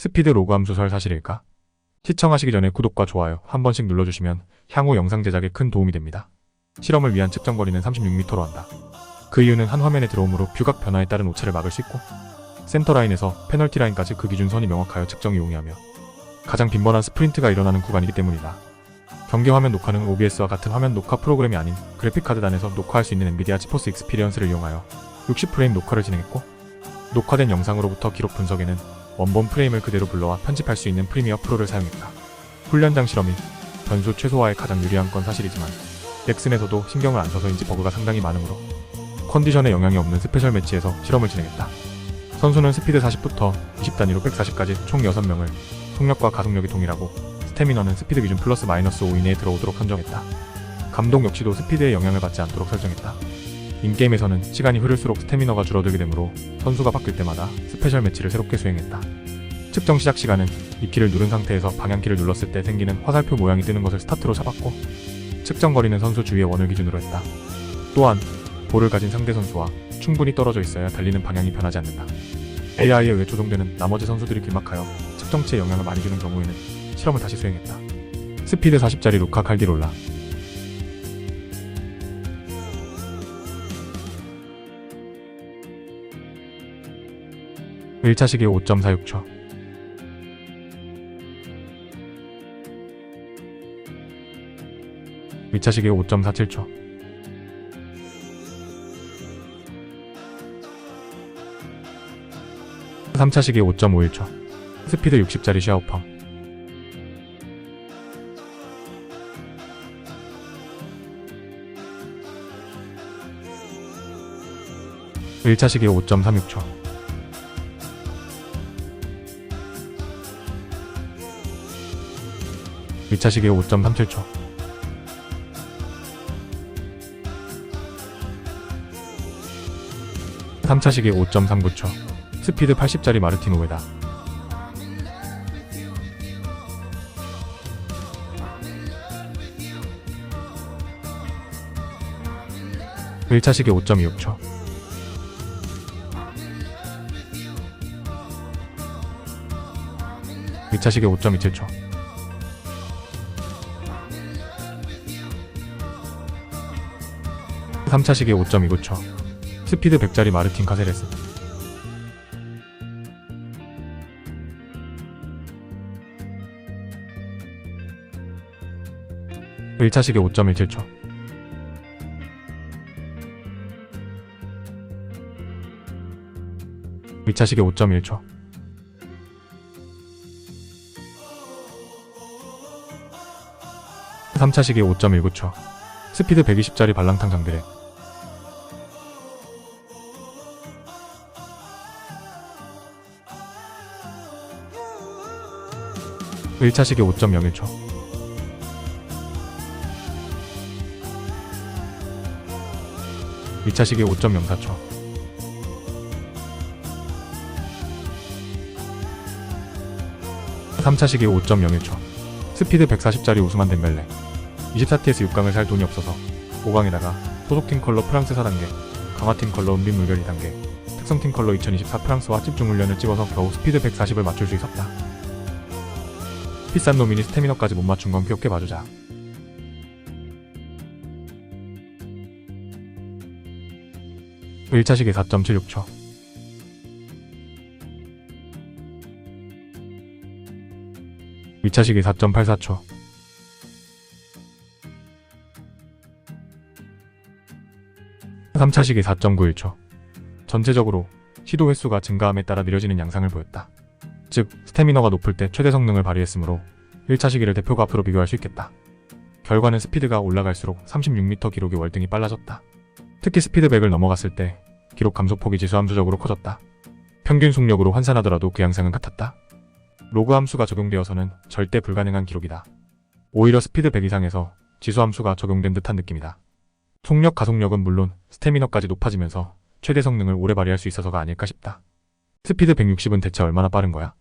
스피드 로그 함수 설 사실일까? 시청하시기 전에 구독과 좋아요 한 번씩 눌러주시면 향후 영상 제작에 큰 도움이 됩니다. 실험을 위한 측정 거리는 36m로 한다. 그 이유는 한 화면에 들어오므로 뷰각 변화에 따른 오차를 막을 수 있고 센터 라인에서 페널티 라인까지 그 기준 선이 명확하여 측정이 용이하며 가장 빈번한 스프린트가 일어나는 구간이기 때문이다. 경계 화면 녹화는 OBS와 같은 화면 녹화 프로그램이 아닌 그래픽카드 단에서 녹화할 수 있는 엔비디아 지포스 익스피리언스를 이용하여 60프레임 녹화를 진행했고 녹화된 영상으로부터 기록 분석에는 원본 프레임을 그대로 불러와 편집할 수 있는 프리미어 프로를 사용했다. 훈련장 실험이 변수 최소화에 가장 유리한 건 사실이지만 넥슨에서도 신경을 안 써서인지 버그가 상당히 많으므로 컨디션에 영향이 없는 스페셜 매치에서 실험을 진행했다. 선수는 스피드 40부터 20단위로 140까지 총 6명을 속력과 가속력이 동일하고 스태미너는 스피드 기준 플러스 마이너스 5 이내에 들어오도록 선정했다. 감독 역시도 스피드에 영향을 받지 않도록 설정했다. 인게임에서는 시간이 흐를수록 스태미너가 줄어들게 되므로 선수가 바뀔 때마다 스페셜 매치를 새롭게 수행했다. 측정 시작 시간은 이 키를 누른 상태에서 방향키를 눌렀을 때 생기는 화살표 모양이 뜨는 것을 스타트로 잡았고 측정 거리는 선수 주위의 원을 기준으로 했다. 또한 볼을 가진 상대 선수와 충분히 떨어져 있어야 달리는 방향이 변하지 않는다. AI에 의해 조종되는 나머지 선수들이 길막하여 측정치에 영향을 많이 주는 경우에는 실험을 다시 수행했다. 스피드 40짜리 루카 칼디롤라 1차 시기 5.46초. 위차 시기 5.47초. 3차 시기 5.51초. 스피드 60짜리 샤오펑. 1차 시기 5.36초 2차 시기 5.37초. 3차 시기 5.39초. 스피드 80짜리 마르틴 오에다. 1차 시기 5.26초. 2차 시기 5.27초 3차 시기 5.29초 스피드 100짜리 마르틴 카세레스 1차 시기 5.17초. 2차 시기 5.1초. 3차 시기 5.19초. 스피드 120짜리 발랑탕 장드랙 1차 시기 5.01초 2차 시기 5.04초 3차 시기 5.01초 스피드 140짜리 우스만 덴벨레. 24TS 6강을 살 돈이 없어서 5강에다가 소속팀 컬러 프랑스 4단계 강화팀 컬러 은빈 물결 2단계 특성팀 컬러 2024 프랑스와 집중 훈련을 찍어서 겨우 스피드 140을 맞출 수 있었다 비싼 놈이니 스태미너까지 못 맞춘 건 귀엽게 봐주자. 일차 시기 4.76초 2차 시기 4.84초 3차 시기 4.91초 전체적으로 시도 횟수가 증가함에 따라 느려지는 양상을 보였다. 즉 스태미너가 높을 때 최대 성능을 발휘했으므로 1차 시기를 대표가 앞으로 비교할 수 있겠다. 결과는 스피드가 올라갈수록 36m 기록이 월등히 빨라졌다. 특히 스피드 100을 넘어갔을 때 기록 감소폭이 지수함수적으로 커졌다. 평균 속력으로 환산하더라도 그 양상은 같았다. 로그 함수가 적용되어서는 절대 불가능한 기록이다. 오히려 스피드 100 이상에서 지수함수가 적용된 듯한 느낌이다. 속력 가속력은 물론 스태미너까지 높아지면서 최대 성능을 오래 발휘할 수 있어서가 아닐까 싶다. 스피드 160은 대체 얼마나 빠른 거야?